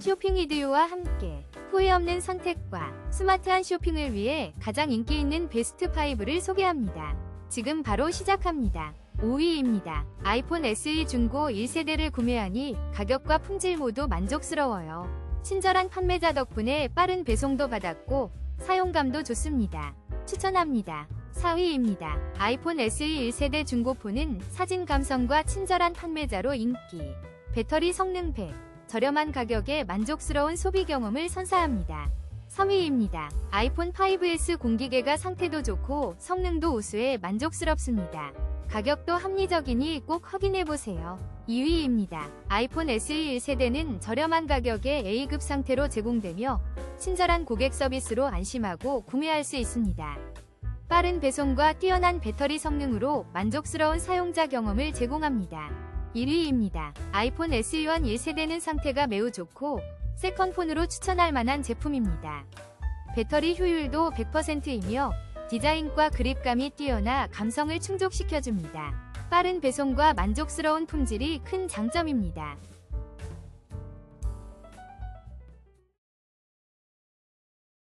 쇼핑 이디오와 함께 후회 없는 선택과 스마트한 쇼핑을 위해 가장 인기 있는 베스트 5를 소개합니다. 지금 바로 시작합니다. 5위입니다. 아이폰 SE 중고 1세대를 구매하니 가격과 품질 모두 만족스러워요. 친절한 판매자 덕분에 빠른 배송도 받았고 사용감도 좋습니다. 추천합니다. 4위입니다. 아이폰 SE 1세대 중고폰은 사진 감성과 친절한 판매자로 인기. 배터리 성능 100. 저렴한 가격에 만족스러운 소비 경험을 선사합니다. 3위입니다. 아이폰 5S 공기계가 상태도 좋고 성능도 우수해 만족스럽습니다. 가격도 합리적이니 꼭 확인해보세요. 2위입니다. 아이폰 SE 1세대는 저렴한 가격에 A급 상태로 제공되며 친절한 고객 서비스로 안심하고 구매할 수 있습니다. 빠른 배송과 뛰어난 배터리 성능으로 만족스러운 사용자 경험을 제공합니다. 1위입니다. 아이폰 SE1 1세대는 상태가 매우 좋고 세컨폰으로 추천할 만한 제품입니다. 배터리 효율도 100%이며 디자인과 그립감이 뛰어나 감성을 충족시켜줍니다. 빠른 배송과 만족스러운 품질이 큰 장점입니다.